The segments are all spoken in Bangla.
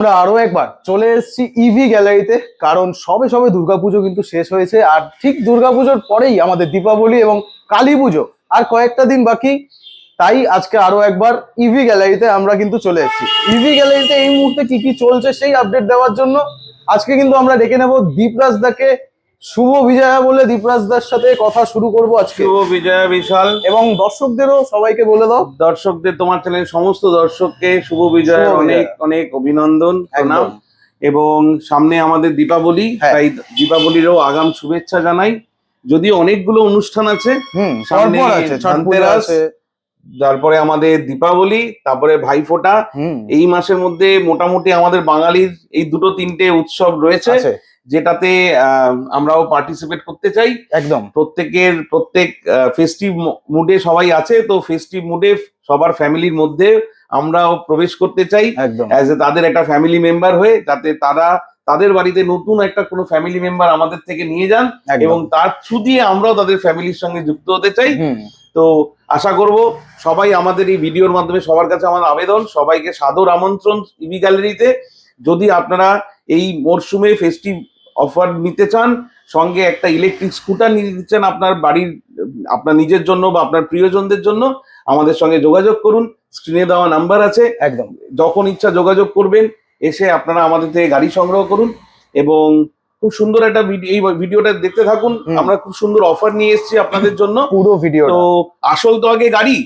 আমরা আরও একবার চলে এসেছি ইভি গ্যালারিতে কারণ সবে সবে দুর্গাপুজো কিন্তু শেষ হয়েছে, আর ঠিক দুর্গাপুজোর পরেই আমাদের দীপাবলি এবং কালী পুজো, আর কয়েকটা দিন বাকি। তাই আজকে আরও একবার ইভি গ্যালারিতে আমরা কিন্তু চলে এসেছি। ইভি গ্যালারিতে এই মুহূর্তে কি কি চলছে সেই আপডেট দেওয়ার জন্য আজকে কিন্তু আমরা ডেকে নেব দীপরাজ দাকে শুভ বিজয়া বলে দীপরাজ দার সাথে কথা শুরু করব আজকে। শুভ বিজয়া বিশাল। এবং দর্শকদেরও সবাইকে বলে দাও। দর্শকদের তোমার চ্যানেল সমস্ত দর্শককে শুভ বিজয়া। অনেক অনেক অভিনন্দন প্রণাম। এবং সামনে আমাদের দীপাবলি হ্যাঁ। তাই দীপাবলিরও আগাম শুভেচ্ছা জানাই। যদিও অনেকগুলো অনুষ্ঠান আছে সামনে ধনতেরাস, তারপরে আমাদের দীপাবলি তারপরে ভাইফোঁটা। এই মাসের মধ্যে মোটামুটি আমাদের বাঙালির এই দুটো তিনটে উৎসব রয়েছে। যেটাতে আমরাও পার্টিসিপেট করতে চাই। একদম। প্রত্যেকের প্রত্যেক ফেস্টিভ মুডে সবাই আছে তো ফেস্টিভ মুডে সবার ফ্যামিলির মধ্যে আমরাও প্রবেশ করতে চাই। অ্যাজ এ তাদের একটা ফ্যামিলি মেম্বার হয়ে যাতে তারা তাদের বাড়িতে নতুন একটা কোনো ফ্যামিলি মেম্বার আমাদের থেকে নিয়ে যান এবং তার থ্রু দিয়ে আমরাও তাদের ফ্যামিলির সঙ্গে যুক্ত হতে চাই। তো আশা করব সবাই আমাদের এই ভিডিওর মাধ্যমে সবার কাছে আমার আবেদন সবাইকে সাদর আমন্ত্রণ ইভি গ্যালারিতে যদি আপনারা এই মরশুমে ফেস্টিভ অফার নিতে চান সঙ্গে একটা ইলেকট্রিক স্কুটার নিতে চান আপনার বাড়ির আপনার নিজের জন্য বা আপনার প্রিয়জনদের জন্য আমাদের সঙ্গে যোগাযোগ করুন স্ক্রিনে দেওয়া নাম্বার আছে। একদম। যখন ইচ্ছা যোগাযোগ করবেন এসে আপনারা আমাদের থেকে গাড়ি সংগ্রহ করুন এবং খুব সুন্দর একটা এই ভিডিওটা দেখতে থাকুন। আমরা খুব সুন্দর অফার নিয়ে এসেছি আপনাদের জন্য। পুরো ভিডিও তো আসল তো আগে গাড়ি।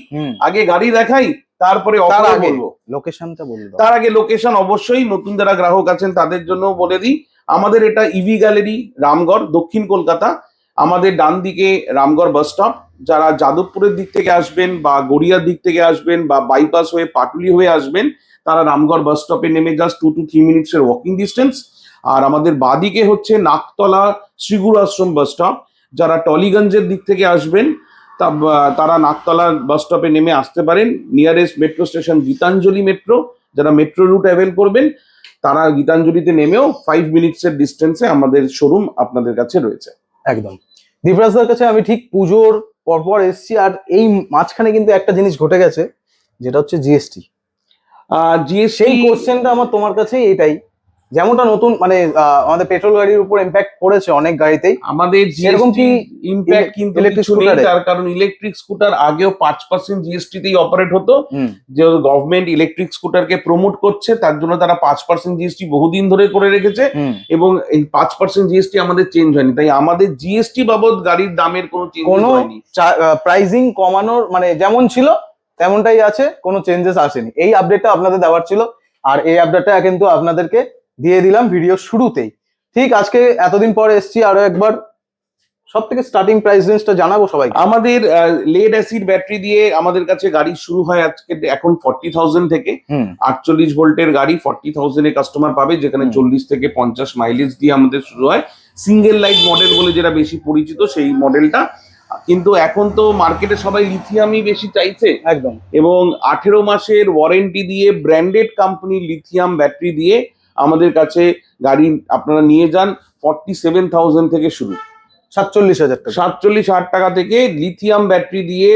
আগে গাড়ি দেখাই তারপরে অফার বলব। লোকেশনটা বলে তার আগে লোকেশন অবশ্যই নতুন যারা গ্রাহক আছেন তাদের জন্য বলে দিই। আমাদের এটা ইভি গ্যালারি রামগড় দক্ষিণ কলকাতা। আমাদের ডান দিকে রামগড় বাস স্টপ যারা যাদবপুরের দিক থেকে আসবেন বা গড়িয়ার দিক থেকে আসবেন বা বাইপাস হয়ে পাটুলি হয়ে আসবেন তারা রামগড় বাস স্টপে নেমে জাস্ট টু টু থ্রি মিনিটসের ওয়াকিং ডিস্টেন্স আর আমাদের বাদিকে হচ্ছে নাকতলা শ্রীগুরু আশ্রম বাস স্টপ যারা টলিগঞ্জের দিক থেকে আসবেন তারা নাকতলা বাস স্টপে নেমে আসতে পারেন। Nearest metro station Gitanjali metro যারা মেট্রো রুট অ্যাভেল করবেন তারা গীতাঞ্জলিতে নেমেও ফাইভ মিনিটসের ডিস্টেন্সে আমাদের শোরুম আপনাদের কাছে রয়েছে। একদম। দীপরাজদার কাছে আমি ঠিক পুজোর পরপর এসেছি আর এই মাঝখানে কিন্তু একটা জিনিস ঘটে গেছে যেটা হচ্ছে জিএসটি জিএসটি সেই কোশ্চেনটা আমার তোমার কাছে এটাই। যেমনটা নতুন মানে আমাদের পেট্রোল গাড়ির উপর ইম্প্যাক্ট পড়েছে অনেক গাড়িতেই। আমাদের জিএসটি কি ইম্প্যাক্ট কিন্তু scooter এ? তার কারণ ইলেকট্রিক স্কুটার আগেও পাঁচ পার্সেন্ট জিএসটি তেই অপারেট হতো। যে গভর্নমেন্ট ইলেকট্রিক স্কুটারকে প্রমোট করছে তার জন্য তারা পাঁচ পার্সেন্ট জিএসটি বহুদিন ধরে করে রেখেছে। এবং এই পাঁচ পার্সেন্ট জিএসটি আমাদের চেঞ্জ হয়নি। তাই আমাদের জিএসটি বাবদ গাড়ির দামের কোনো চেঞ্জ কোনো হয়নি। প্রাইজিং কমানোর মানে যেমন ছিল তেমনটাই আছে কোনো চেঞ্জেস আসেনি। এই আপডেটটা আপনাদের দেওয়ার ছিল। আর এই আপডেটটা কিন্তু আপনাদেরকে দিয়ে দিলাম ভিডিও শুরুতেই। ঠিক আজকে এতদিন পরে এসছি আরও একবার। সব থেকে স্টার্টিং প্রাইস রেঞ্জটা জানাব সবাই আমাদের লেড অ্যাসিড ব্যাটারি দিয়ে আমাদের কাছে গাড়ি শুরু হয় আজকে এখন ফর্টি থাউজেন্ড থেকে। আটচল্লিশ ভোল্টের গাড়ি ফর্টি থাউজেন্ডে কাস্টমার পাবে যেখানে। চল্লিশ থেকে পঞ্চাশ মাইলেজ দিয়ে আমাদের শুরু হয়। সিঙ্গেল লাইট মডেল বলে যেটা বেশি পরিচিত সেই মডেলটা কিন্তু এখন তো মার্কেটে সবাই লিথিয়ামই বেশি চাইছে। একদম। এবং আঠেরো মাসের ওয়ারেন্টি দিয়ে ব্র্যান্ডেড কোম্পানির লিথিয়াম ব্যাটারি দিয়ে আমাদের কাছে গাড়ি আপনারা নিয়ে যান ফর্টি সেভেন থাউজেন্ড থেকে শুরু। সাতচল্লিশ হাজার টাকা। সাতচল্লিশ হাজার টাকা থেকে লিথিয়াম ব্যাটারি দিয়ে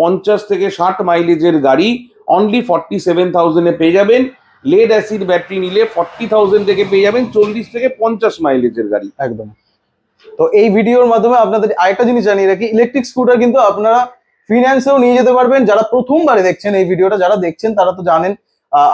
পঞ্চাশ থেকে ষাট মাইলেজের গাড়ি অনলি ফর্টি সেভেন থাউজেন্ডে পেয়ে যাবেন। লেড অ্যাসিড ব্যাটারি নিলে ফর্টি থাউজেন্ড থেকে পেয়ে যাবেন চল্লিশ থেকে পঞ্চাশ মাইলেজের গাড়ি। একদম। তো এই ভিডিওর মাধ্যমে আপনাদের আরেকটা জিনিস জানিয়ে রাখি ইলেকট্রিক স্কুটার কিন্তু আপনারা ফিনান্সেও নিয়ে যেতে পারবেন। যারা প্রথমবারে দেখছেন এই ভিডিওটা যারা দেখছেন তারা তো জানেন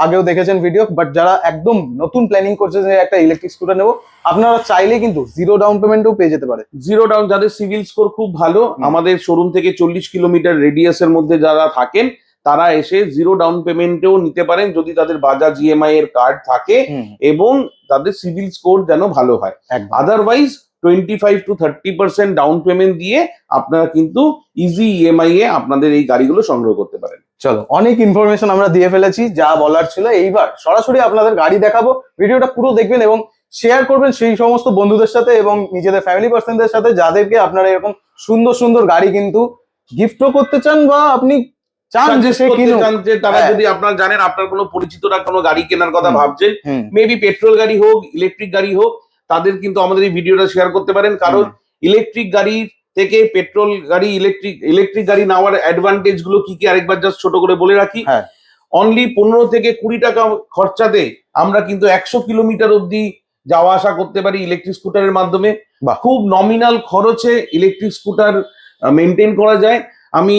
আগেও দেখেছেন ভিডিও বাট যারা একদম নতুন প্ল্যানিং করছে যে একটা ইলেকট্রিক স্কুটার নেব আপনারা চাইলে কিন্তু জিরো ডাউন পেমেন্টও পেয়ে যেতে পারে। জিরো ডাউন যাদের সিভিল স্কোর খুব ভালো আমাদের শোরুম থেকে চল্লিশ কিলোমিটার রেডিয়াসের মধ্যে যারা থাকেন তারা এসে জিরো ডাউন পেমেন্টেও নিতে পারেন যদি তাদের বাজাজ ইএমআই এর কার্ড থাকে এবং তাদের সিভিল স্কোর যেন ভালো হয়। Otherwise twenty five to thirty percent down payment দিয়ে আপনারা কিন্তু ইজি ইএমআই এ আপনাদের এই গাড়িগুলো সংগ্রহ করতে পারেন। চলো অনেক ইনফরমেশন আমরা দিয়ে ফেলেছি যা বলার ছিল। এইবার সরাসরি আপনাদের গাড়ি দেখাবো ভিডিওটা পুরো দেখবেন এবং শেয়ার করবেন সেই সমস্ত বন্ধুদের সাথে এবং নিজেদের ফ্যামিলি পার্সনদের সাথে যাদেরকে আপনারা এরকম সুন্দর সুন্দর গাড়ি কিন্তু গিফটও করতে চান বা আপনি চান যে সে কিনুক। চান যে তারা হ্যাঁ। যদি আপনার জানেন আপনার কোনো পরিচিতরা কোনো গাড়ি কেনার কথা হুম, মেবি পেট্রোল গাড়ি হোক ইলেকট্রিক গাড়ি হোক তাদের কিন্তু আমাদের এই ভিডিওটা শেয়ার করতে পারেন। কারণ ইলেকট্রিক গাড়ির থেকে পেট্রোল গাড়ি ইলেকট্রিক ইলেকট্রিক গাড়ি নেওয়ার অ্যাডভান্টেজগুলো কি কি আরেকবার জাস্ট ছোট করে বলে রাখি হ্যাঁ। অনলি পনেরো থেকে কুড়ি টাকা খরচাতে আমরা কিন্তু একশো কিলোমিটার অব্দি যাওয়া আসা করতে পারি ইলেকট্রিক স্কুটারের মাধ্যমে বাহ। খুব নমিনাল খরচে ইলেকট্রিক স্কুটার মেনটেন করা যায় আমি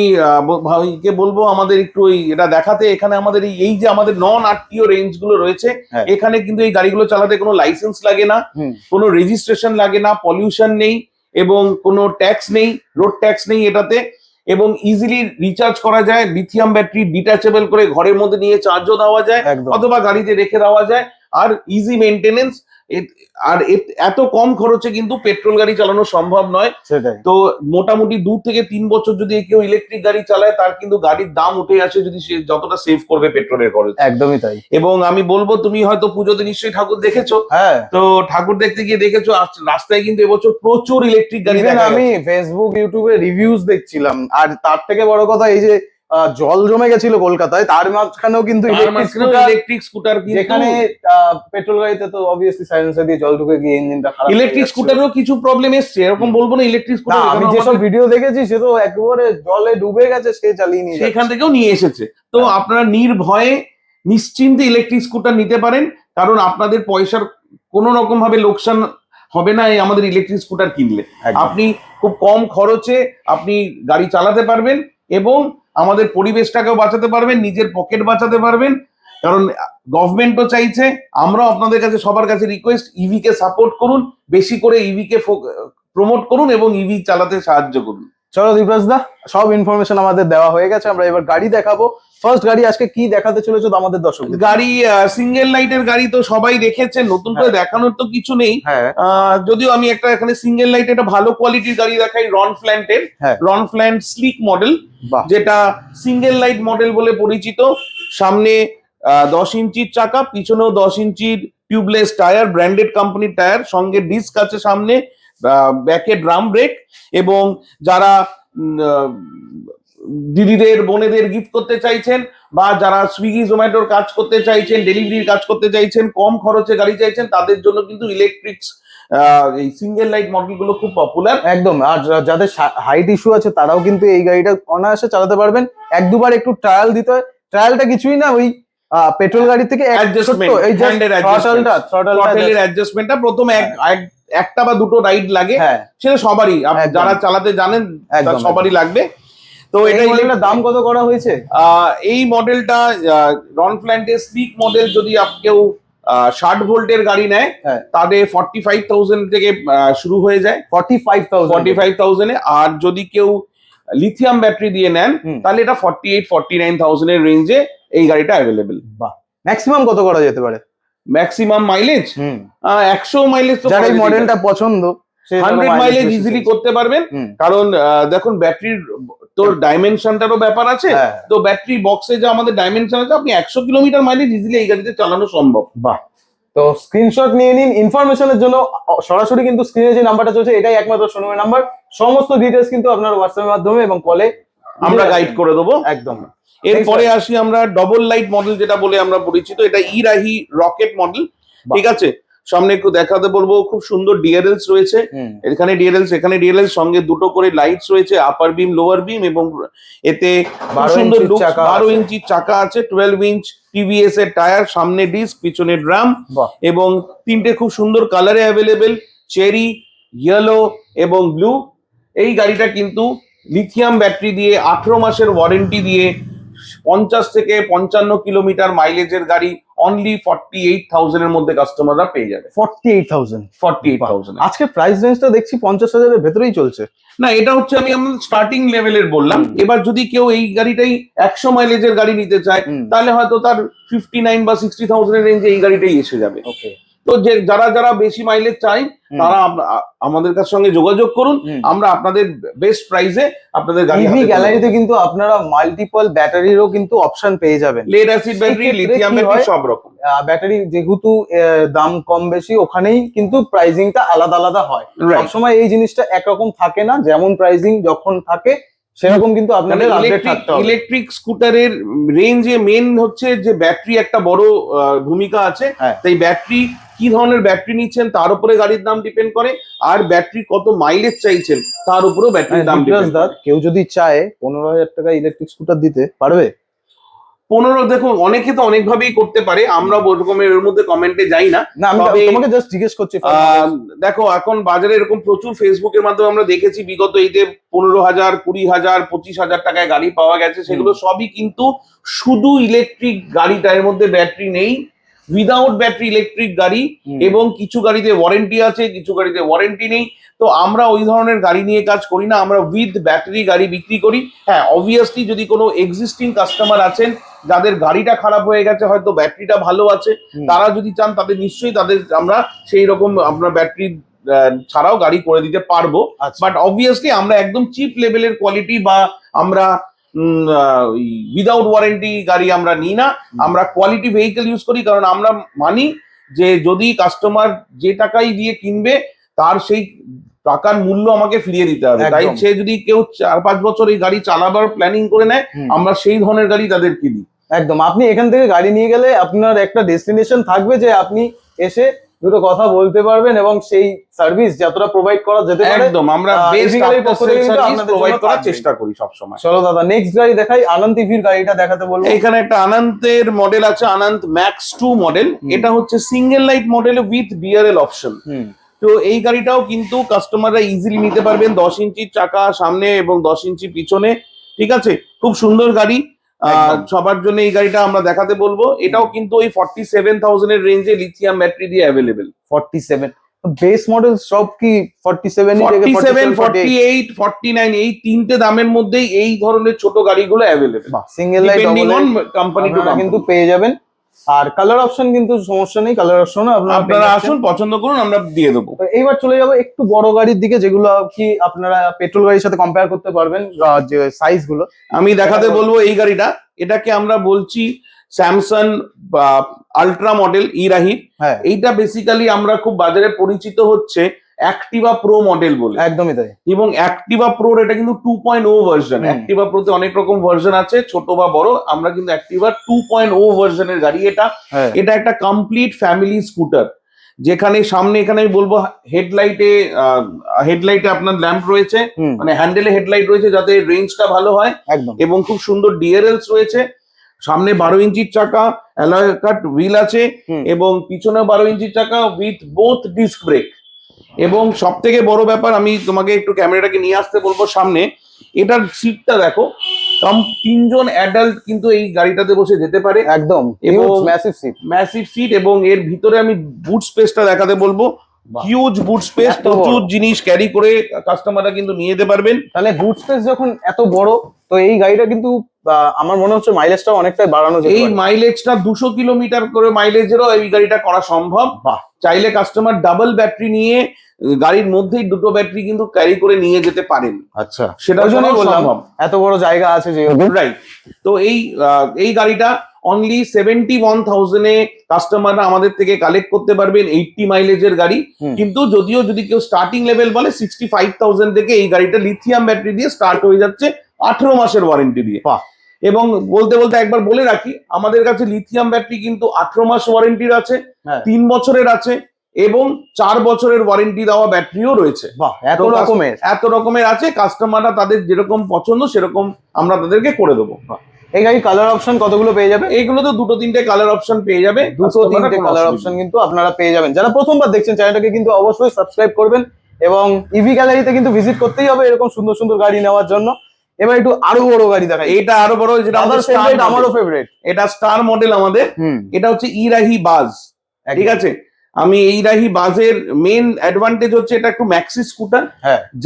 ভাইকে বলব আমাদের একটু ওই এটা দেখাতে এখানে আমাদের এই- যে আমাদের নন আরটিও রেঞ্জগুলো রয়েছে হ্যাঁ। এখানে কিন্তু এই গাড়িগুলো চালাতে কোনো লাইসেন্স লাগে না কোনো রেজিস্ট্রেশন লাগে না পলিউশন নেই এবং কোনো ট্যাক্স নেই রোড ট্যাক্স নেই এটাতে এবং ইজিলি রিচার্জ করা যায় লিথিয়াম ব্যাটারি ডিটাচেবল করে ঘরের মধ্যে নিয়ে চার্জও দেওয়া যায় অথবা গাড়িতে রেখে দেওয়া যায় আর ইজি মেনটেনেন্স আর এত- কম খরচে কিন্তু পেট্রোল গাড়ি চালানো সম্ভব নয়। তো মোটামুটি দু থেকে তিন বছর যদি কেউ ইলেকট্রিক গাড়ি চালায় তার কিন্তু গাড়ির দাম উঠে আসে যদি সে যতটা সেভ করবে পেট্রোলের খরচ। একদমই তাই। এবং আমি বলব তুমি হয়তো পুজোতে নিশ্চয়ই ঠাকুর দেখেছ। হ্যাঁ। তো ঠাকুর দেখতে গিয়ে দেখেছ রাস্তায় কিন্তু এবছর প্রচুর ইলেকট্রিক গাড়ি আমি ফেসবুক ইউটিউবে রিভিউজ দেখছিলাম। আর তার থেকে বড় কথা এই যে জল জমে গেছিল কলকাতায় তার মাঝখানেও কিন্তু ইলেকট্রিক স্কুটার যেখানে পেট্রোল গাড়িতে তো অবভিয়াসলি সাইলেন্সার দিয়ে জল ঢুকে গিয়ে ইঞ্জিনটা খারাপ ইলেকট্রিক। স্কুটারও কিছু প্রবলেম এসছে এরকম বলব না ইলেকট্রিক স্কুটার আমি যেসব ভিডিও দেখেছি সে তো একবারে জলে ডুবে গেছে সে চালিয়ে নিয়ে সেখান থেকেও নিয়ে এসেছে। তো হ্যাঁ। আপনারা নির্ভয়ে নিশ্চিন্তে ইলেকট্রিক স্কুটার নিতে পারেন কারণ আপনাদের পয়সার কোনো রকম ভাবে লোকসান হবে না এই আমাদের ইলেকট্রিক স্কুটার কিনলে। আপনি খুব কম খরচে আপনি গাড়ি চালাতে পারবেন এবং আমাদের পরিবেশটাকেও বাঁচাতে পারবেন, নিজের পকেট বাঁচাতে পারবেন। কারণ গভর্নমেন্টও চাইছে, আমরাও আপনাদের কাছে, সবার কাছে রিকোয়েস্ট ইভি কে সাপোর্ট করুন, বেশি করে ইভি কে প্রমোট করুন এবং ইভি চালাতে সাহায্য করুন। চলো দীপরাজ দা সব ইনফরমেশন আমাদের দেওয়া হয়ে গেছে আমরা এবার গাড়ি দেখাবো। ফার্স্ট গাড়ি আজকে কি দেখাতে চলেছো আমাদের দর্শক গাড়ি সিঙ্গেল লাইটের গাড়ি তো সবাই দেখেছেন নতুন করে দেখানোর তো কিছু নেই। হ্যাঁ। যদিও আমি একটা এখানে সিঙ্গেল লাইট একটা ভালো কোয়ালিটির গাড়ি দেখাই রন ফ্ল্যান্টের হ্যাঁ। রন ফ্ল্যান্ট স্লিক মডেল যেটা সিঙ্গেল লাইট মডেল বলে পরিচিত। সামনে দশ ইঞ্চির চাকা পিছনেও দশ ইঞ্চির টিউবলেস টায়ার ব্র্যান্ডেড কোম্পানির টায়ার সঙ্গে ডিস্ক আছে সামনে। ব্যাকে ড্রাম ব্রেক এবং যারা দিদিদের বোনেদের গিফট করতে চাইছেন বা যারা সুইগি জোম্যাটোর কাজ করতে চাইছেন ডেলিভারির কাজ করতে চাইছেন কম খরচে গাড়ি চাইছেন তাদের জন্য কিন্তু ইলেকট্রিক্স এই সিঙ্গেল লাইট মডেলগুলো খুব পপুলার একদম আর যাদের হাইট ইস্যু আছে তারাও কিন্তু এই গাড়িটা অনায়াসে চালাতে পারবেন। এক দুবার একটু ট্রায়াল দিতে হয়। ট্রায়ালটা কিছুই না ওই পেট্রোল গাড়ি থেকে ছোট্ট এই অ্যাডজাস্টমেন্টটা প্রথম এক এক- একটা বা দুটো রাইড লাগে হ্যাঁ। সেটা সবারই। যারা চালাতে জানেন সবারই লাগবে। তো এটা মডেলটার দাম কত করা হয়েছে? এই মডেলটা রন ফ্ল্যান্টের স্লিক মডেল যদি কেউ ষাট ভোল্টের গাড়ি নেয় হ্যাঁ। তাদের ফর্টি ফাইভ থাউজেন্ড থেকে শুরু হয়ে যায়। Forty five thousand forty five থাউজেন্ডে আর যদি কেউ লিথিয়াম ব্যাটারি দিয়ে নেন তাহলে এটা ফর্টি এইট ফর্টি নাইন থাউজেন্ডের রেঞ্জে এই গাড়িটা অ্যাভেলেবেল বাহ। ম্যাক্সিমাম কত করা যেতে পারে? ম্যাক্সিমাম মাইলেজ একশো মাইলেজ তো যার এই মডেলটা পছন্দ হান্ড্রেড মাইলেজ ইজিলি করতে পারবেন। কারণ দেখুন ব্যাটারির তোর ডাইমেনশনটারও ব্যাপার আছে। হ্যাঁ। তো ব্যাটারি বক্সে যে আমাদের ডাইমেনশন আছে আপনি একশো কিলোমিটার মাইলেজ ইজিলি এই গাড়িতে চালানো সম্ভব। বাহ। তো স্ক্রিনশট নিয়ে নিন। ইনফরমেশনের জন্য সরাসরি কিন্তু স্ক্রিনে যে নাম্বারটা চলছে এটাই একমাত্র শোরুমের নাম্বার সমস্ত ডিটেলস কিন্তু আপনার হোয়াটসঅ্যাপের মাধ্যমে এবং কলে আমরা গাইড করে দেবো। একদম। এরপরে আসি আমরা ডবল লাইট মডেল যেটা বলে আমরা পরিচিত এটা ইরাহি রকেট মডেল ঠিক আছে? সামনে একটু দেখাতে বলব খুব সুন্দর ডিআরএলস রয়েছে। এখানে ডিএলএলস এখানে ডিএলএলস সঙ্গে দুটো করে লাইটস রয়েছে আপার বিম লোয়ার বিম এবং এতে খুব 12 সুন্দর বারো আছে। ইঞ্চির চাকা আছে টুয়েলভ ইঞ্চ টিভিএস এর টায়ার সামনে ডিস্ক পিছনে ড্রাম এবং তিনটে খুব সুন্দর কালারে অ্যাভেলেবেল চেরি ইয়েলো এবং ব্লু এই গাড়িটা কিন্তু লিথিয়াম ব্যাটারি দিয়ে আঠেরো মাসের ওয়ারেন্টি দিয়ে পঞ্চাশ থেকে পঞ্চান্ন কিলোমিটার মাইলেজের গাড়ি অনলি ফর্টি এইট থাউজেন্ডের মধ্যে কাস্টমাররা পেয়ে যাবে। Forty eight thousand forty eight thousand আজকে প্রাইস রেঞ্জটা দেখছি পঞ্চাশ হাজারের ভেতরেই চলছে। না এটা হচ্ছে আমি আমাদের স্টার্টিং লেভেলের বললাম। এবার যদি কেউ এই গাড়িটাই একশো মাইলেজের গাড়ি নিতে চায় তাহলে হয়তো তার ফিফটি নাইন বা সিক্সটি থাউজেন্ডের রেঞ্জে এই গাড়িটাই এসে যাবে। ওকে তো যে যারা যারা বেশি মাইলেজ চাই তারা আমাদের কাছ সঙ্গে যোগাযোগ করুন আমরা আপনাদের বেস্ট প্রাইসে আপনাদের গাড়ি ইভি গ্যালারিতে কিন্তু আপনারা মাল্টিপল ব্যাটারিরও কিন্তু অপশন পেয়ে যাবেন। Lead acid battery lithium battery সব রকম। ব্যাটারি যেহেতু দাম কম বেশি ওখানেই কিন্তু প্রাইজিংটা আলাদা আলাদা হয়। সবসময় এই জিনিসটা একরকম থাকে না যেমন প্রাইজিং যখন থাকে সেরকম কিন্তু আপনাদের আপডেট ইলেকট্রিক থাকতে হবে। ইলেকট্রিক স্কুটারের রেঞ্জে মেন হচ্ছে যে ব্যাটারি একটা বড় ভূমিকা আছে। তাই ব্যাটারি কি ধরনের ব্যাটারি নিচ্ছেন তার উপরে গাড়ির দাম ডিপেন্ড করে। আর ব্যাটারি কত মাইলেজ চাইছেন তার উপরেও ব্যাটারির দাম কেউ যদি চায় পনেরো হাজার টাকা ইলেকট্রিক স্কুটার দিতে পারবে? পনেরো দেখো অনেকে তো অনেকভাবেই করতে পারে আমরা ওরকমের এর মধ্যে কমেন্টে যাই না। না আমি তোমাকে জাস্ট জিজ্ঞেস করছি দেখো এখন বাজারে এরকম প্রচুর ফেসবুকের মাধ্যমে আমরা দেখেছি বিগত এইতে পনেরো হাজার কুড়ি হাজার পঁচিশ হাজার টাকায় গাড়ি পাওয়া গেছে সেগুলো সবই কিন্তু শুধু ইলেকট্রিক গাড়িটা এর মধ্যে ব্যাটারি নেই। উইদাউট ব্যাটারি ইলেকট্রিক গাড়ি এবং কিছু গাড়িতে ওয়ারেন্টি আছে কিছু গাড়িতে ওয়ারেন্টি নেই। তো আমরা ওই ধরনের গাড়ি নিয়ে কাজ করি না আমরা উইথ ব্যাটারি গাড়ি বিক্রি করি। হ্যাঁ অবভিয়াসলি যদি কোনো এক্সিস্টিং কাস্টমার আছেন যাদের গাড়িটা খারাপ হয়ে গেছে হয়তো ব্যাটারিটা ভালো আছে তারা যদি চান তাদের নিশ্চয়ই তাদের আমরা সেই রকম আমরা ব্যাটারি ছাড়াও গাড়ি করে দিতে পারব। আচ্ছা। বাট অবভিয়াসলি আমরা একদম চিপ লেভেলের কোয়ালিটি বা আমরা উইদাউট ওয়ারেন্টি গাড়ি আমরা নিই না। আমরা কোয়ালিটি ভেহিকেল ইউজ করি কারণ আমরা মানি যে যদি কাস্টমার যে টাকাই দিয়ে কিনবে তার সেই টাকার মূল্য আমাকে ফিরিয়ে দিতে হবে। তাই সে যদি কেউ চার পাঁচ বছর এই গাড়ি চালাবার প্ল্যানিং করে নেয় আমরা সেই ধরনের গাড়ি তাদেরকে দিই একদম। আপনি এখান থেকে গাড়ি নিয়ে গেলে আপনার একটা ডেস্টিনেশন থাকবে যে আপনি এসে দুটো কথা বলতে পারবেন এবং সেই সার্ভিস যতটা প্রোভাইড করা যেতে পারে একদম আমরা পক্ষ থেকে কিন্তু আপনাদের প্রোভাইড করার চেষ্টা করি সবসময়। চলো দাদা নেক্সট গাড়ি দেখাই আনন্দ টিভির গাড়িটা দেখাতে বলব। এখানে একটা আনন্দের মডেল আছে আনন্দ ম্যাক্স টু মডেল এটা হচ্ছে single light model with BRL option তো এই গাড়িটাও কিন্তু কাস্টমাররা ইজিলি নিতে পারবেন দশ ইঞ্চির চাকা সামনে এবং দশ ইঞ্চি পিছনে। ঠিক আছে? খুব সুন্দর গাড়ি। সবার জন্য এই গাড়িটা আমরা দেখাতে বলব। এটাও কিন্তু ওই ফর্টি সেভেন থাউজেন্ড এর রেঞ্জে লিথিয়াম ব্যাটারি দিয়ে available forty seven base model সব কি forty seven forty seven forty eight forty nine এই তিনটে দামের মধ্যেই এই ধরনের ছোট গাড়িগুলো অ্যাভেলেবেল সিঙ্গেল লাইট কোম্পানি কিন্তু পেয়ে যাবেন। আর কালার অপশন কিন্তু সমস্যা নেই কালার অপশন আপনারা আসুন পছন্দ করুন আমরা দিয়ে দেবো। এইবার চলে যাব একটু বড় গাড়ির দিকে যেগুলো কি আপনারা পেট্রোল গাড়ির সাথে কম্পেয়ার করতে পারবেন যে সাইজগুলো। আমি দেখাতে বলব এই গাড়িটা। এটাকে আমরা বলছি স্যামসাং আলট্রা মডেল ইরাহি হ্যাঁ। এইটা বেসিক্যালি আমরা খুব বাজারে পরিচিত হচ্ছে অ্যাক্টিভা প্রো মডেল বলে। একদমই তাই। এবং অ্যাক্টিভা প্রোর এটা কিন্তু two point O version. Activa প্রোতে অনেক রকম ভার্সন আছে ছোট বা বড়। আমরা কিন্তু অ্যাক্টিভা টু পয়েন্ট ও ভার্সনের গাড়ি এটা। হ্যাঁ। এটা একটা কমপ্লিট ফ্যামিলি স্কুটার যেখানে সামনে এখানে আমি বলব হেডলাইটে হেডলাইটে আপনার ল্যাম্প রয়েছে। মানে হ্যান্ডেলে হেডলাইট রয়েছে যাতে রেঞ্জটা ভালো হয়। এবং খুব সুন্দর ডিআরএলস রয়েছে। সামনে বারো ইঞ্চির চাকা অ্যালয় কাট হুইল আছে। এবং পিছনে বারো ইঞ্চির চাকা উইথ বোথ ডিস্ক ব্রেক এবং সব থেকে বড় ব্যাপার আমি তোমাকে একটু ক্যামেরাটাকে নিয়ে আসতে বলব সামনে। এটার সিটটা দেখো কম তিনজন অ্যাডাল্ট কিন্তু এই গাড়িটাতে বসে যেতে পারে। একদম এবং- ম্যাসিভ সিট ম্যাসিভ সিট এবং এর ভিতরে আমি বুট স্পেসটা দেখাতে বলব। হিউজ বুট স্পেস প্রচুর জিনিস ক্যারি করে কাস্টমাররা কিন্তু নিয়ে যেতে পারবেন। তাহলে বুট স্পেস যখন এত বড় তো এই গাড়িটা কিন্তু আমার মনে হচ্ছে মাইলেজটাও অনেকটাই বাড়ানো যেতে এই মাইলেজটা দুশো কিলোমিটার করে মাইলেজেরও এই গাড়িটা করা সম্ভব। চাইলে কাস্টমার ডাবল ব্যাটারি নিয়ে গাড়ির মধ্যেই দুটো ব্যাটারি কিন্তু ক্যারি করে নিয়ে যেতে পারেন। আচ্ছা। সেটার জন্যই বললাম এত বড় জায়গা আছে যে রাইট তো এই এই গাড়িটা অনলি সেভেন্টি ওয়ান থাউজেন্ডে কাস্টমাররা আমাদের থেকে কালেক্ট করতে পারবেন এইটটি মাইলেজের গাড়ি। কিন্তু যদিও যদি কেউ স্টার্টিং লেভেল বলে সিক্সটি ফাইভ থাউজেন্ড থেকে এই গাড়িটা লিথিয়াম ব্যাটারি দিয়ে স্টার্ট হয়ে যাচ্ছে আঠেরো মাসের ওয়ারেন্টি দিয়ে। বাহ। এবং বলতে বলতে একবার বলে রাখি আমাদের কাছে লিথিয়াম ব্যাটারি কিন্তু আঠেরো মাস ওয়ারেন্টির আছে হ্যাঁ। তিন বছরের আছে এবং চার বছরের ওয়ারেন্টি দেওয়া ব্যাটারিও রয়েছে। বাহ এত রকমের। এত রকমের আছে কাস্টমাররা তাদের যেরকম পছন্দ সেরকম আমরা তাদেরকে করে দেবো। এই গাড়ির কালার অপশন কতগুলো পেয়ে যাবে? এইগুলো তো দুটো তিনটে কালার অপশন পেয়ে যাবে। দুটো তিনটে কালার অপশন কিন্তু আপনারা পেয়ে যাবেন। যারা প্রথমবার দেখছেন চ্যানেলটাকে কিন্তু অবশ্যই সাবস্ক্রাইব করবেন এবং ইভি গ্যালারিতে কিন্তু ভিজিট করতেই হবে এরকম সুন্দর সুন্দর গাড়ি নেওয়ার জন্য। এবার একটু আরও বড় গাড়ি দেখাই। এটা আরও বড় যেটা আমাদের ফেভারিট আমারও ফেভারিট এটা স্টার মডেল আমাদের। এটা হচ্ছে ইরাহি বাজ ঠিক আছে? আমি এই রাহি বাজের মেন অ্যাডভান্টেজ হচ্ছে এটা একটু ম্যাক্সি স্কুটার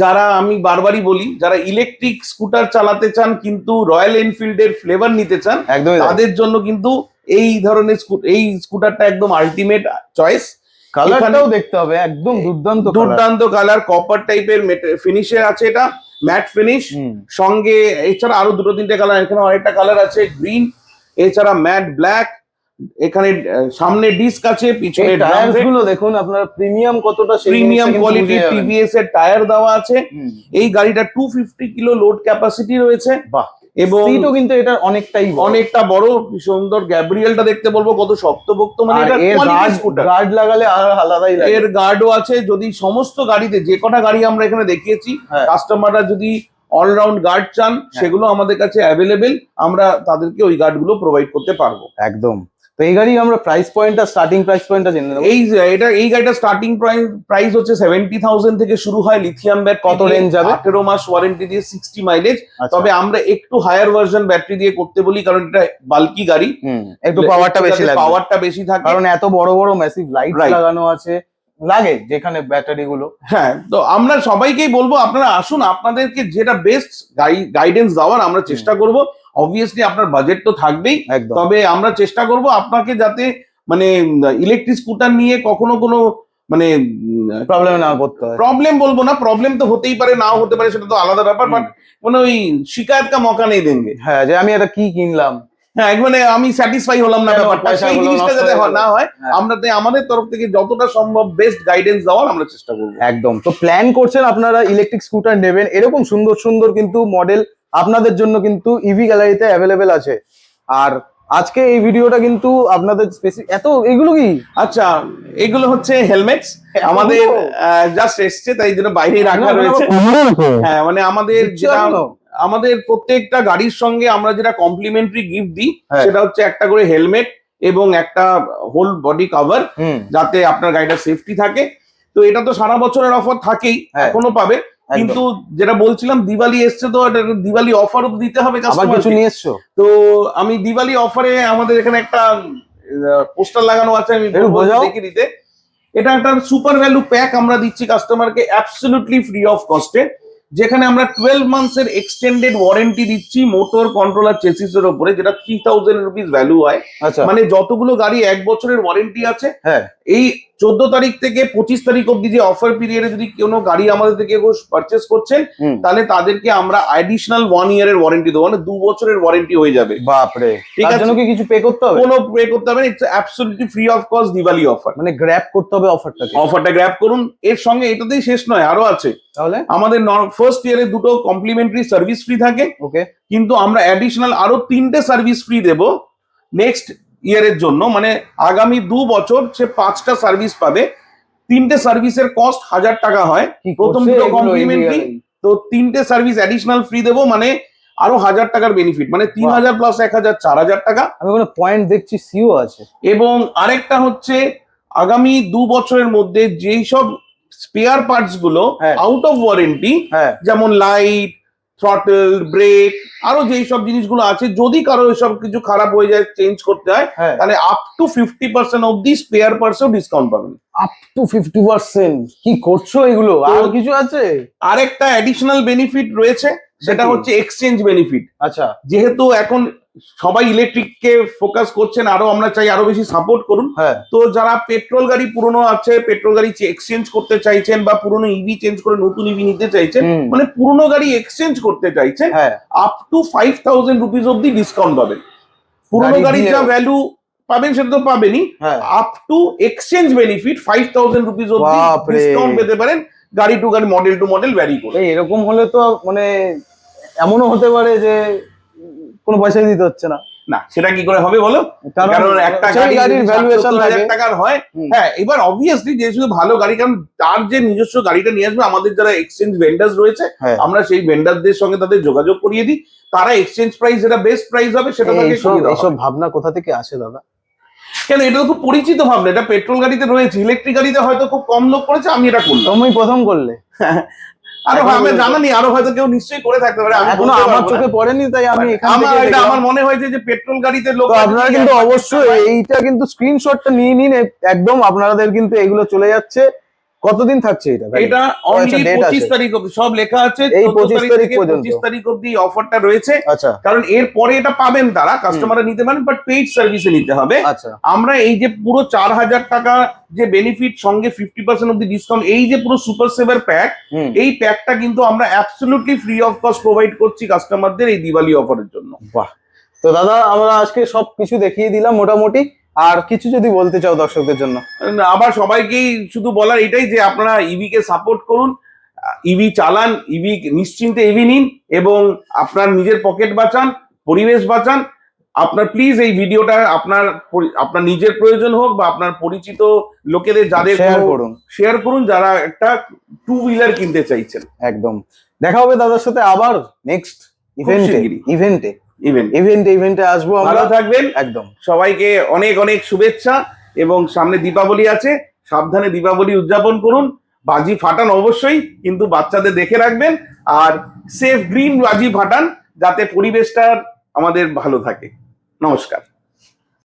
যারা আমি বারবারই বলি যারা ইলেকট্রিক স্কুটার চালাতে চান কিন্তু রয়্যাল এনফিল্ডের ফ্লেভার নিতে চান তাদের জন্য কিন্তু এই ধরনের এই স্কুটারটা একদম আলটিমেট চয়েস কালারটাও দেখতে হবে একদম দুর্দান্ত দুর্দান্ত কালার কপার টাইপের ফিনিশে আছে এটা ম্যাট ফিনিশ সঙ্গে এছাড়া আরও দুটো তিনটে কালার এখানে আরেকটা কালার আছে গ্রিন এছাড়া ম্যাট ব্ল্যাক এখানে সামনে ডিস্ক আছে পিছনে গুলো দেখুন আপনারা প্রিমিয়াম কতটা প্রিমিয়াম জিনিসটা কোয়ালিটি টিভিএস এর টায়ার দেওয়া আছে। এই গাড়িটা two fifty kilo load capacity রয়েছে। বাহ। এবং সিটও কিন্তু এটা অনেকটাই অনেকটা বড় সুন্দর গ্যাব্রিয়েলটা দেখতে বলব কত শক্তপোক্ত মানে এটা quality গার্ড লাগালে আর আলাদাই লাগে। এর গার্ডও আছে যদি সমস্ত গাড়িতে যে কটা গাড়ি আমরা এখানে দেখিয়েছি হ্যাঁ। কাস্টমাররা যদি অলরাউন্ড গার্ড চান সেগুলো আমাদের কাছে অ্যাভেলেবেল আমরা তাদেরকে ওই গার্ডগুলো প্রোভাইড করতে পারব। একদম। তো এই গাড়ি আমরা প্রাইস পয়েন্টটা স্টার্টিং প্রাইস পয়েন্টটা জেনে নেব। এই এটা এই গাড়িটা স্টার্টিং প্রাইস হচ্ছে সেভেন্টি থাউজেন্ড থেকে শুরু হয় লিথিয়াম ব্যাটারি কত range যাবে? আঠেরো মাস ওয়ারেন্টি দিয়ে সিক্সটি মাইলেজ আচ্ছা। তবে আমরা একটু হায়ার ভার্সন ব্যাটারি দিয়ে করতে বলি কারণ এটা বাল্কি গাড়ি। একটু পাওয়ারটা বেশি লাগবে। পাওয়ারটা বেশি থাকে। কারণ এত বড় বড় ম্যাসিভ লাইট লাগানো আছে লাগে যেখানে ব্যাটারি গুলো। হ্যাঁ তো আমরা সবাইকেই বলব আপনারা আসুন আপনাদেরকে যেটা বেস্ট গাইডেন্স দেওয়ার আমরা চেষ্টা করব। অবভিয়াসলি আপনার বাজেট তো থাকবেই। তবে আমরা চেষ্টা করব আপনাকে যাতে মানে ইলেকট্রিক স্কুটার নিয়ে কখনো কোনো মানে প্রবলেম না করতে হয়। প্রবলেম বলব না প্রবলেম তো হতেই পারে নাও হতে পারে সেটা তো আলাদা ব্যাপার বাট মানে ওই শিকায়ত কা মকা নেই দেনগে। হ্যাঁ যে আমি এটা কি কিনলাম? হ্যাঁ মানে আমি স্যাটিসফাই হলাম না ব্যাপারটা সেই জিনিসটা যাতে? না হয় হ্যাঁ। আমরা তো আমাদের তরফ থেকে যতটা সম্ভব বেস্ট গাইডেন্স দেওয়ার আমরা চেষ্টা করব। একদম তো প্ল্যান করছেন আপনারা ইলেকট্রিক স্কুটার নেবেন এরকম সুন্দর সুন্দর কিন্তু মডেল আপনাদের জন্য কিন্তু ইভি গ্যালারিতে অ্যাভেলেবেল আছে। আর আজকে এই ভিডিওটা কিন্তু আপনাদের এত এগুলো কি? আচ্ছা এগুলো হচ্ছে হেলমেট আমাদের জাস্ট এসছে তাই জন্য বাইরে রাখা রয়েছে। হ্যাঁ মানে আমাদের যেটা আমাদের প্রত্যেকটা গাড়ির সঙ্গে আমরা যেটা কমপ্লিমেন্টারি গিফট দিই হ্যাঁ। সেটা হচ্ছে একটা করে হেলমেট এবং একটা হোল বডি কভার যাতে আপনার গাড়িটা সেফটি থাকে। তো এটা তো সারা বছরের অফার থাকেই হ্যাঁ। এখনও পাবে। কিন্তু যেটা বলছিলাম দিওয়ালি এসছে তো দিওয়ালি অফারও দিতে হবে আবার কিছু নিয়ে এসছো? তো আমি দিওয়ালি অফারে আমাদের এখানে একটা পোস্টার লাগানো আছে আমি দেখে দিতে এটা একটা সুপার ভ্যালু প্যাক আমরা দিচ্ছি কাস্টমারকে অ্যাবসলিউটলি ফ্রি অফ কস্টে যেখানে আমরা টুয়েলভ মান্থস এর এক্সটেন্ডেড ওয়ারেন্টি দিচ্ছি মোটর কন্ট্রোলার চেসিস এর উপরে যেটা থ্রি থাউজেন্ড রুপিস ভ্যালু হয়। আচ্ছা। মানে যতগুলো গাড়ি এক বছরের ওয়ারেন্টি আছে হ্যাঁ। এই চোদ্দ তারিখ থেকে পঁচিশ তারিখ অব্দি যে অফার পিরিয়ডে যদি কোনো গাড়ি আমাদের থেকে পারচেস করছেন তাহলে তাদেরকে আমরা অ্যাডিশনাল ওয়ান ইয়ারের ওয়ারেন্টি দেবো। মানে দু বছরের ওয়ারেন্টি হয়ে যাবে। বাপরে। ঠিক আছে। কি কিছু পে করতে হবে? কোনো পে করতে হবে না। It's absolutely free of cost Diwali offer মানে গ্র্যাব করতে হবে অফারটাকে অফারটা গ্র্যাব করুন। এর সঙ্গে এটাতেই শেষ নয় আরও আছে। তাহলে? আমাদের ফার্স্ট ইয়ারে দুটো কমপ্লিমেন্টারি সার্ভিস ফ্রি থাকে। ওকে কিন্তু আমরা অ্যাডিশনাল আরও তিনটে সার্ভিস ফ্রি দেবো। নেক্সট ইয়ারের জন্য মানে আগামী দু বছর সে পাঁচটা সার্ভিস পাবে। তিনটে সার্ভিসের কস্ট হাজার টাকা হয়। প্রথম দুটো illegal? তো তিনটে সার্ভিস অ্যাডিশনাল ফ্রি দেবো মানে আরও হাজার টাকার বেনিফিট মানে তিন হাজার প্লাস এক হাজার চার হাজার টাকা। আমি কোনো পয়েন্ট দেখছি সিও আছে। এবং আরেকটা হচ্ছে আগামী দু বছরের মধ্যে যেই সব স্পেয়ার পার্টসগুলো। আউট অফ ওয়ারেন্টি হ্যাঁ। যেমন লাইট থ্রটল ব্রেক আরও যেই সব জিনিসগুলো আছে যদি কারও এসব কিছু খারাপ হয়ে যায় চেঞ্জ করতে হয় হ্যাঁ। তাহলে up to fifty percent the spare পার্টসও discount পাবেন। আপ টু ফিফটি পার্সেন্ট কি করছ এগুলো? আর কিছু আছে? আরেকটা অ্যাডিশনাল বেনিফিট রয়েছে সেটা হচ্ছে এক্সচেঞ্জ বেনিফিট আচ্ছা। যেহেতু এখন সবাই ইলেকট্রিককে ফোকাস করছেন আরও আমরা চাই আরও বেশি সাপোর্ট করুন। হ্যাঁ। তো যারা পেট্রোল গাড়ি পুরনো আছে পেট্রোল গাড়ি এক্সচেঞ্জ করতে চাইছেন বা পুরনো ইভি চেঞ্জ করে নতুন ইভি নিতে চাইছেন মানে পুরনো গাড়ি এক্সচেঞ্জ করতে চাইছেন হ্যাঁ। Up to five thousand rupees অব্দি ডিসকাউন্ট পাবেন। পুরনো গাড়ি গাড়ির যা ভ্যালু পাবেন সেটা তো পাবেনই। Up to exchange benefit five thousand rupees অব্দি ডিসকাউন্ট পেতে পারেন গাড়ি টু গাড়ি মডেল টু মডেল ভ্যারি করে। এরকম হলে তো মানে এমনও হতে পারে যে কোনো পয়সাই দিতে হচ্ছে না। না সেটা কি করে হবে বলো? কারণ একটা গাড়ির ভ্যালুয়েশন হাজার টাকার হয়। হ্যাঁ এবার অবভিয়াসলি যে শুধু ভালো গাড়ি কারণ তার যে নিজস্ব গাড়িটা নিয়ে আসবে আমাদের যারা এক্সচেঞ্জ ভেন্ডার্স রয়েছে হ্যাঁ। আমরা সেই ভেন্ডারদের সঙ্গে তাদের যোগাযোগ করিয়ে দিই। তারা এক্সচেঞ্জ প্রাইস যেটা বেস্ট প্রাইস হবে সেটা তাকে হবে। ভাবনা কোথা থেকে আসে দাদা? কেন এটা তো খুব পরিচিত ভাবনা। এটা পেট্রোল গাড়িতে রয়েছে ইলেকট্রিক গাড়িতে হয়তো খুব কম লোক করেছে আমি এটা করলাম। তুমি প্রথম করলে। আরও এখন- আমি জানা নেই আরও হয়তো কেউ নিশ্চয়ই করে থাকতে পারে আমি এখনও আমার চোখে পড়েনি তাই আমি এখান আমার থেকে এটা আমার মনে হয়েছে যে পেট্রোল গাড়িতে লোক আপনারা কিন্তু অবশ্যই এইটা কিন্তু স্ক্রিনশটটা নিয়ে নিন একদম আপনাদের কিন্তু এগুলো চলে যাচ্ছে। কতদিন থাকছে এটা? এটা আচ্ছা, অনলি পঁচিশ আছে। তারিখ অব্দি সব লেখা আছে এই 14 25 তারিখ পর্যন্ত। 25 তারিখ অব্দি অফারটা রয়েছে। আচ্ছা। কারণ এর পরে এটা পাবেন তারা কাস্টমাররা নিতে পারেন বাট পেইড সার্ভিসে নিতে হবে। আচ্ছা। আমরা এই যে পুরো চার হাজার টাকা যে বেনিফিট সঙ্গে ফিফটি পার্সেন্ট অব্দি ডিসকাউন্ট এই যে পুরো সুপার সেভার প্যাক এই প্যাকটা কিন্তু আমরা absolutely free of cost provide করছি কাস্টমারদের এই দিওয়ালি অফারের জন্য। বাহ। তো দাদা আমরা আজকে সব কিছু দেখিয়ে দিলাম মোটামুটি। আর কিছু যদি বলতে চাও দর্শকদের জন্য। আবার সবাইকেই শুধু বলার এটাই যে আপনারা ইভি কে সাপোর্ট করুন ইভি চালান ইভি নিশ্চিন্তে ইভি নিন এবং আপনার নিজের পকেট বাঁচান পরিবেশ বাঁচান। আপনার প্লিজ এই ভিডিওটা আপনার আপনার নিজের প্রয়োজন হোক বা আপনার পরিচিত লোকেদের যাদের শেয়ার করুন। শেয়ার করুন যারা একটা টু হুইলার কিনতে চাইছেন। একদম। দেখা হবে দাদার সাথে আবার নেক্সট ইভেন্টে। ইভেন্টে ইভেন্ট ইভেন্টে ইভেন্টে আসব ভালো থাকবেন। একদম। সবাইকে অনেক অনেক শুভেচ্ছা এবং সামনে দীপাবলি আছে। সাবধানে দীপাবলি উদযাপন করুন। বাজি ফাটান অবশ্যই কিন্তু বাচ্চাদের দেখে রাখবেন। আর সেফ গ্রিন বাজি ফাটান যাতে পরিবেশটা আমাদের ভালো থাকে। নমস্কার।